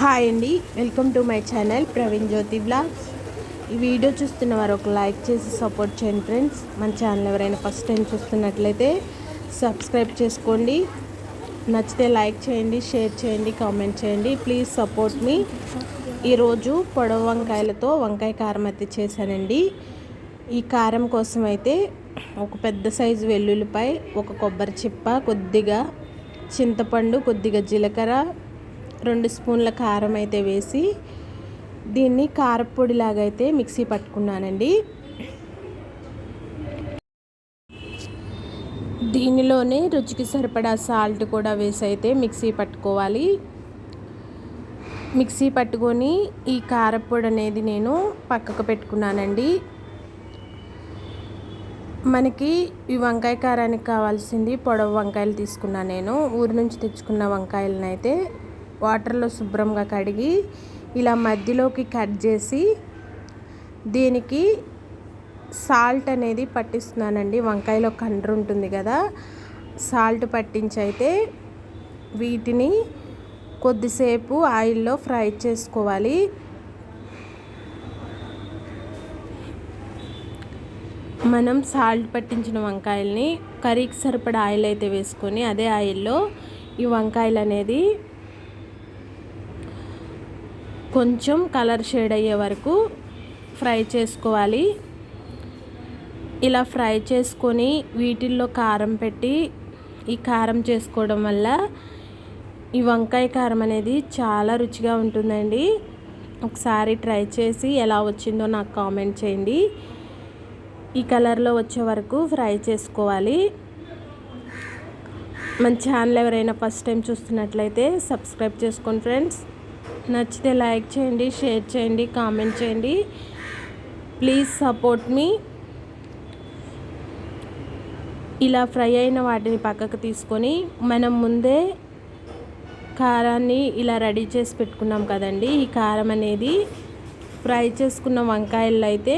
Hi అండి. Welcome to my channel Praveen Jyothi blogs. ఈ video చూస్తున్న వారు ఒక లైక్ చేసి సపోర్ట్ చేయండి ఫ్రెండ్స్. మన ఛానల్ ఎవరైనా ఫస్ట్ టైం చూస్తున్నట్లయితే సబ్స్క్రైబ్ చేసుకోండి. నచ్చితే లైక్ చేయండి షేర్ చేయండి కామెంట్ చేయండి. Please support me. ఈరోజు పొడవు వంకాయలతో వంకాయ కారం అయితే చేశానండి. ఈ కారం కోసం అయితే ఒక పెద్ద సైజు వెల్లుల్లిపై ఒక కొబ్బరి చిప్ప కొద్దిగా చింతపండు కొద్దిగా జీలకర్ర రెండు స్పూన్ల కారం అయితే వేసి దీన్ని కారపొడిలాగా అయితే మిక్సీ పట్టుకున్నానండి. దీనిలోనే రుచికి సరిపడా సాల్ట్ కూడా వేసి అయితే మిక్సీ పట్టుకోవాలి. మిక్సీ పట్టుకొని ఈ కారపొడి అనేది నేను పక్కకు పెట్టుకున్నానండి. మనకి ఈ వంకాయ కారానికి కావాల్సింది పొడవు వంకాయలు తీసుకున్నా నేను. ఊరి నుంచి తెచ్చుకున్న వంకాయలను అయితే వాటర్లో శుభ్రంగా కడిగి ఇలా మధ్యలోకి కట్ చేసి దీనికి సాల్ట్ అనేది పట్టిస్తున్నానండి. వంకాయలో కండ్రు ఉంటుంది కదా సాల్ట్ పట్టించి అయితే వీటిని కొద్దిసేపు ఆయిల్లో ఫ్రై చేసుకోవాలి. మనం సాల్ట్ పట్టించిన వంకాయల్ని కర్రీకి సరిపడా ఆయిల్ అయితే వేసుకొని అదే ఆయిల్లో ఈ వంకాయలు అనేది కొంచెం కలర్ షేడ్ అయ్యే వరకు ఫ్రై చేసుకోవాలి. ఇలా ఫ్రై చేసుకొని వీటిల్లో కారం పెట్టి ఈ కారం చేసుకోవడం వల్ల ఈ వంకాయ కారం అనేది చాలా రుచిగా ఉంటుందండి. ఒకసారి ట్రై చేసి ఎలా వచ్చిందో నాకు కామెంట్ చేయండి. ఈ కలర్లో వచ్చే వరకు ఫ్రై చేసుకోవాలి. మన ఛానల్ ఎవరైనా ఫస్ట్ టైం చూస్తున్నట్లయితే సబ్స్క్రైబ్ చేసుకోండి ఫ్రెండ్స్. నచ్చితే లైక్ చేయండి షేర్ చేయండి కామెంట్ చేయండి. Please support me. ఇలా ఫ్రై అయిన వాటిని పక్కకు తీసుకొని మనం ముందే కారాన్ని ఇలా రెడీ చేసి పెట్టుకున్నాం కదండి. ఈ కారం అనేది ఫ్రై చేసుకున్న వంకాయలు అయితే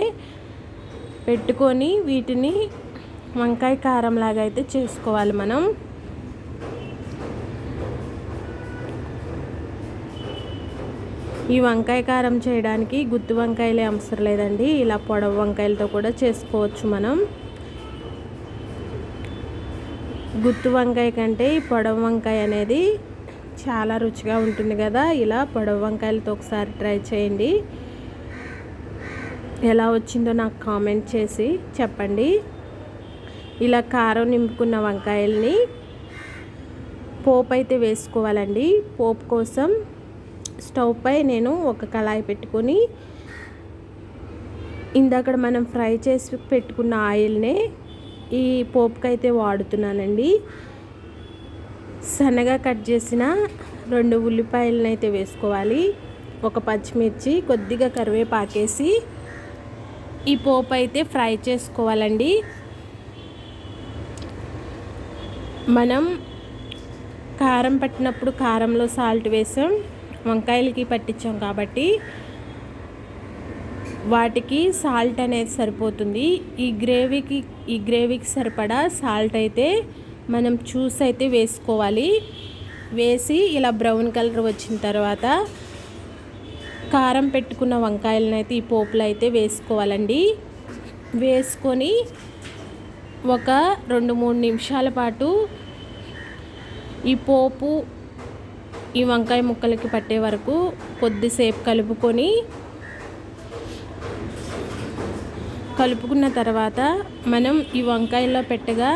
పెట్టుకొని వీటిని వంకాయ కారం లాగా అయితే చేసుకోవాలి మనం. ఈ వంకాయ కారం చేయడానికి గుత్తి వంకాయలే అవసరం లేదండి. ఇలా పొడవు వంకాయలతో కూడా చేసుకోవచ్చు మనం. గుత్తి వంకాయ కంటే ఈ పొడవు వంకాయ అనేది చాలా రుచిగా ఉంటుంది కదా. ఇలా పొడవు వంకాయలతో ఒకసారి ట్రై చేయండి. ఎలా వచ్చిందో నాకు కామెంట్ చేసి చెప్పండి. ఇలా కారం నింపుకున్న వంకాయల్ని పోపు అయితే వేసుకోవాలండి. పోపు కోసం స్టవ్ పై నేను ఒక కళాయి పెట్టుకొని ఇందాక మనం ఫ్రై చేసి పెట్టుకున్న ఆయిల్నే ఈ పోపుకి అయితే వాడుతున్నానండి. సన్నగా కట్ చేసిన రెండు ఉల్లిపాయలను అయితే వేసుకోవాలి. ఒక పచ్చిమిర్చి కొద్దిగా కరివేపాకేసి ఈ పోపు అయితే ఫ్రై చేసుకోవాలండి. మనం కారం పట్టినప్పుడు కారంలో సాల్ట్ వేసాం. వంకాయలకి పట్టించాం కాబట్టి వాటికి సాల్ట్ అనేది సరిపోతుంది. ఈ గ్రేవీకి ఈ గ్రేవీకి సరిపడా సాల్ట్ అయితే మనం చూస్ అయితే వేసుకోవాలి. వేసి ఇలా బ్రౌన్ కలర్ వచ్చిన తర్వాత కారం పెట్టుకున్న వంకాయలను అయితే ఈ పోపులో అయితే వేసుకోవాలండి. వేసుకొని ఒక రెండు మూడు నిమిషాల పాటు ఈ పోపు ఈ వంకాయ ముక్కలకి పట్టే వరకు కొద్దిసేపు కలుపుకొని కలుపుకున్న తర్వాత మనం ఈ వంకాయలో పెట్టగా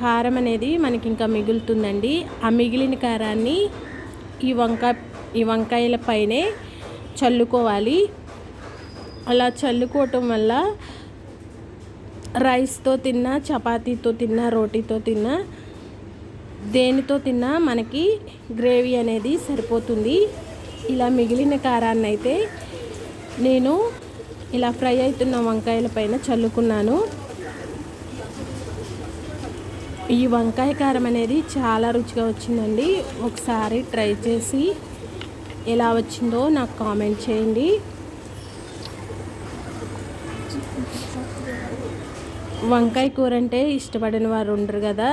కారం అనేది మనకి ఇంకా మిగులుతుందండి. ఆ మిగిలిన కారాన్ని ఈ వంకాయ ఈ వంకాయల పైనే చల్లుకోవాలి. అలా చల్లుకోవటం వల్ల రైస్తో తిన్నా చపాతీతో తిన్నా రోటీతో తిన్నా దేనితో తిన్నా మనకి గ్రేవీ అనేది సరిపోతుంది. ఇలా మిగిలిన కారాన్ని అయితే నేను ఇలా ఫ్రై అవుతున్న వంకాయల పైన చల్లుకున్నాను. ఈ వంకాయ కారం అనేది చాలా రుచిగా వచ్చిందండి. ఒకసారి ట్రై చేసి ఎలా వచ్చిందో నాకు కామెంట్ చేయండి. వంకాయ కూర అంటే ఇష్టపడిన వారు ఉండరు కదా.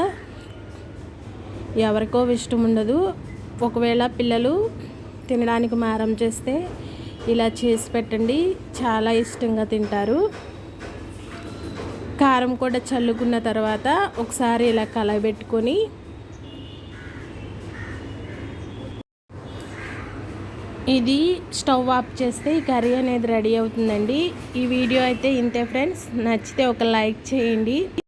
ఎవరికో ఇష్టం ఉండదు ఒకవేళ పిల్లలు తినడానికి మారం చేస్తే ఇలా చేసి పెట్టండి. చాలా ఇష్టంగా తింటారు. కారం కూడా చల్లుకున్న తర్వాత ఒకసారి ఇలా కలబెట్టుకొని ఇది స్టవ్ ఆఫ్ చేస్తే ఈ కర్రీ అనేది రెడీ అవుతుందండి. ఈ వీడియో అయితే ఇంతే ఫ్రెండ్స్. నచ్చితే ఒక లైక్ చేయండి.